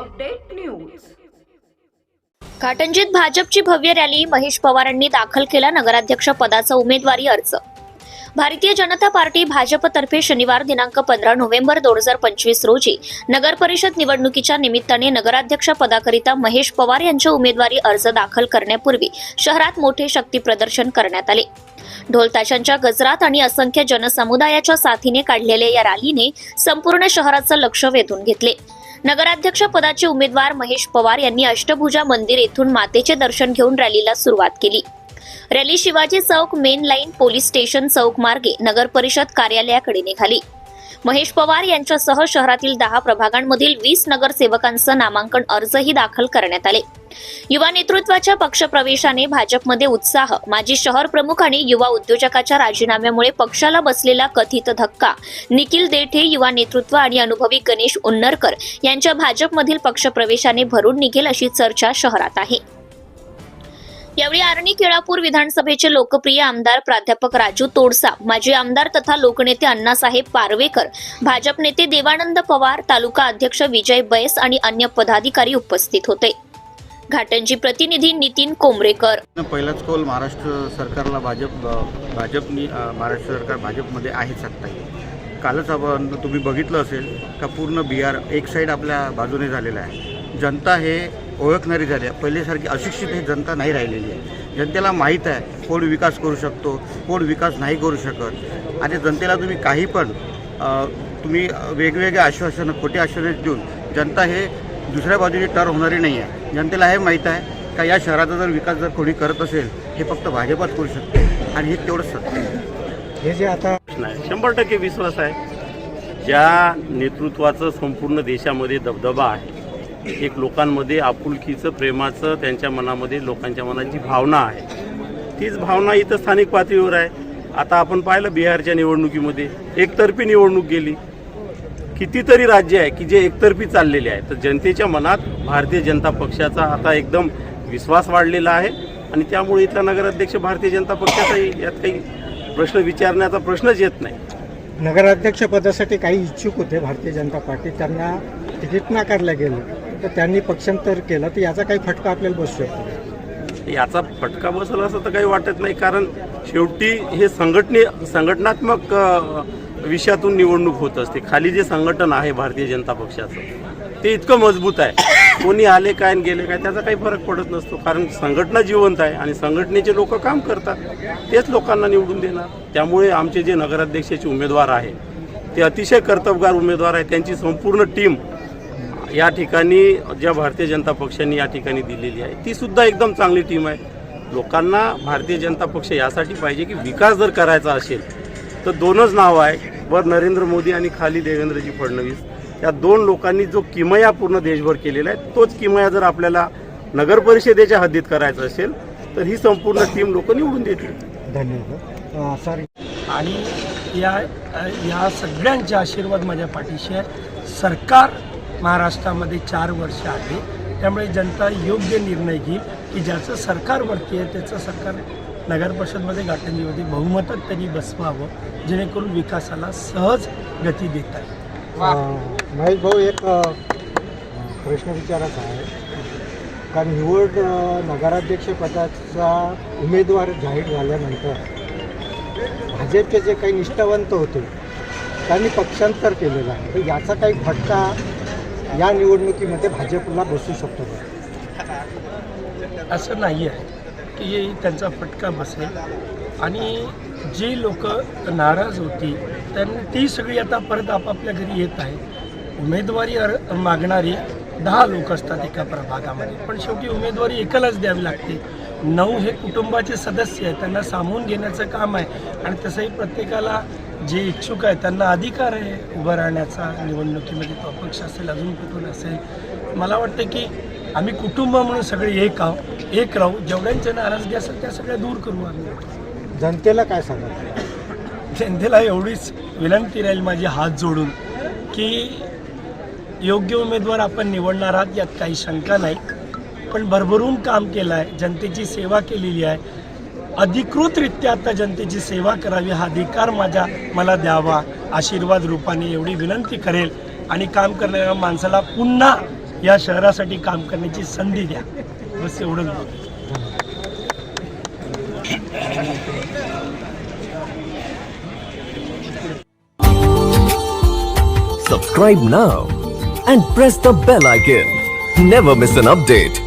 Update news. घाटंजीत भाजपची भव्य rally Mahesh पवारांनी दाखल केला नगराध्यक्ष पदाचा उमेदवारी अर्ज. भारतीय जनता पार्टी भाजपतर्फे शनिवार दिनांक पंधरा नोव्हेंबर दोन हजार पंचवीस रोजी नगर परिषद निवडणुकीच्या निमित्ताने नगराध्यक्ष पदाकरिता महेश पवार यांचे उमेदवारी अर्ज दाखल करण्यापूर्वी शहरात मोठे शक्ती प्रदर्शन करण्यात आले. ढोलताशांच्या गजरात आणि असंख्य जनसमुदायाच्या साथीने काढलेल्या या रॅलीने संपूर्ण शहराचं लक्ष वेधून घेतले. नगराध्यक्ष पदाचे उमेदवार महेश पवार यांनी अष्टभुजा मंदिर येथून मातेचे दर्शन घेऊन रॅलीला सुरुवात केली. रॅली शिवाजी चौक मेन लाईन पोलीस स्टेशन चौक मार्गे नगर परिषद कार्यालयाकडे निघाली. महेश पवार यांच्यासह शहरातील दहा प्रभागांमधील वीस नगरसेवकांचं नामांकन अर्जही दाखल करण्यात आले. युवा नेतृत्वाच्या पक्षप्रवेशाने भाजपमध्ये उत्साह. माजी शहर प्रमुख आणि युवा उद्योजकाच्या राजीनाम्यामुळे पक्षाला बसलेला कथित धक्का. निखिल देठे युवा नेतृत्व आणि अनुभवी गणेश उन्नरकर यांच्या भाजपमधील पक्षप्रवेशाने भरून निघेल अशी चर्चा शहरात आहे. यावेळी आरणी केळापूर विधानसभेचे लोकप्रिय आमदार प्राध्यापक राजू तोडसा माजी आमदार तथा लोकनेते अण्णासाहेब पारवेकर भाजप नेते देवानंद पवार तालुका अध्यक्ष विजय बैस आणि अन्य पदाधिकारी उपस्थित होते. घाटंजी प्रतिनिधी नितीन कोंबरेकर. पहिलाच कौल महाराष्ट्र सरकारला भाजप भाजपनी महाराष्ट्र सरकार भाजपमध्ये आहे सत्ता कालच आपण तुम्ही बघितलं असेल का पूर्ण बिहार एक साईड आपल्या बाजूने झालेला आहे. जनता हे ओळखणारी झाली आहे. पहिल्यासारखी अशिक्षित हे जनता नाही राहिलेली आहे. जनतेला माहीत आहे कोण विकास करू शकतो कोण विकास नाही करू शकत. आणि जनतेला तुम्ही काही पण तुम्ही वेगवेगळे आश्वासनं खोटे आश्वासनं देऊन जनता हे दुसऱ्या बाजूने टर होणारी नाही आहे. जनतेला हे माहीत आहे का या शहराचा जर विकास जर कोणी करत असेल हे फक्त भाजपच करू शकते. आणि हे तेवढंच सत्य आहे. हे जे आता प्रश्न आहे शंभर टक्के विश्वास आहे. ज्या नेतृत्वाचं संपूर्ण देशामध्ये दबदबा आहे एक लोकांमध्ये आपुलकीचं प्रेमाचं त्यांच्या मनामध्ये लोकांच्या मनाची भावना आहे तीच भावना इथं स्थानिक पातळीवर आहे. आता आपण पाहिलं बिहारच्या निवडणुकीमध्ये एकतर्फी निवडणूक गेली. कितीतरी राज्य आहे की जे एकतर्फी चाललेले आहे तर जनतेच्या मनात भारतीय जनता पक्षाचा आता एकदम विश्वास वाढलेला आहे. आणि त्यामुळे इथला नगराध्यक्ष भारतीय जनता पक्षाचाही यात काही प्रश्न विचारण्याचा प्रश्नच येत नाही. नगराध्यक्ष पदासाठी काही इच्छुक होते भारतीय जनता पार्टी. त्यांना तिकीट नाकारलं गेलं. तर त्यांनी पक्षांतर केलं तर याचा काही फटका आपल्याला बसू शकतो याचा फटका बसला असं तर काही वाटत नाही कारण शेवटी हे संघटने संघटनात्मक विषयातून निवडणूक होत असते. खाली जे संघटन आहे भारतीय जनता पक्षाचं ते इतकं मजबूत आहे. कोणी आले काय आणि गेले काय त्याचा काही फरक पडत नसतो कारण संघटना जिवंत आहे आणि संघटनेचे लोक काम करतात. तेच लोकांना निवडून देणार. त्यामुळे आमचे जे नगराध्यक्षाचे उमेदवार आहे ते अतिशय कर्तबगार उमेदवार आहे. त्यांची संपूर्ण टीम या ठिकाणी ज्या भारतीय जनता पक्षाने या ठिकाणी दिलेली आहे ती सुद्धा एकदम चांगली टीम आहे. लोकांना भारतीय जनता पक्ष यासाठी पाहिजे की विकास जर करायचा असेल तर दोनच नावं आहे वर नरेंद्र मोदी आणि खाली देवेंद्रजी फडणवीस. या दोन लोकांनी जो किमया पूर्ण देशभर केलेला आहे तोच किमया जर आपल्याला नगर परिषदेच्या हद्दीत करायचा असेल तर ही संपूर्ण टीम लोक निवडून देतील. धन्यवाद. सॉरी. आणि या या सगळ्यांचे आशीर्वाद माझ्या पाठीशी आहे. सरकार महाराष्ट्रामध्ये चार वर्ष आहे. त्यामुळे जनता योग्य निर्णय घेईल की ज्याचं सरकारवरती आहे त्याचं सरकार नगर परिषदमध्ये घाटंजीमध्ये बहुमतात त्यांनी बसवावं जेणेकरून विकासाला सहज गती देता येईल. महेश भाऊ एक प्रश्न विचारायचा आहे. का निवड अं, नगराध्यक्ष पदाचा उमेदवार जाहीर झाल्यानंतर भाजपचे जे काही निष्ठावंत होते त्यांनी पक्षांतर केलेलं आहे. तर याचा काही फटका या निवडणुकीमध्ये भाजपला बसू शकतो का? असं नाही आहे की त्यांचा फटका बसेल. आणि जी लोक नाराज होती त्यांनी ती सगळी आता परत आपापल्या घरी येत आहेत उमेदवारी अर मागणारी दहा लोक असतात एका प्रभागामध्ये. पण शेवटी उमेदवारी एकालाच द्यावी लागते. नऊ हे कुटुंबाचे सदस्य आहेत त्यांना सामावून घेण्याचं काम आहे. आणि तसंही प्रत्येकाला जे इच्छुक आहे त्यांना अधिकार आहे उभं राहण्याचा निवडणुकीमध्ये तो अपक्ष असेल अजून कुठून असेल. मला वाटतं की आम्ही कुटुंब म्हणून सगळे एक आहो एक राहू. जेवढ्यांच्या नाराजगी असेल त्या सगळ्या दूर करू आम्ही. जनतेला काय सांगा जनतेला एवढीच विनंती राहील माझी हात जोडून की योग्य उमेदवार आपण निवडणार आहात यात काही शंका नाही. पण भरभरून काम केलं आहे जनतेची सेवा केलेली आहे. अधिकृतरित्या आता जनतेची सेवा करावी हा अधिकार माझ्या मला द्यावा. आशीर्वाद रूपाने एवढी विनंती करेल आणि काम करणाऱ्या माणसाला पुन्हा या शहरासाठी काम करण्याची संधी द्या. बस एवढंच subscribe now and press the bell icon never miss an update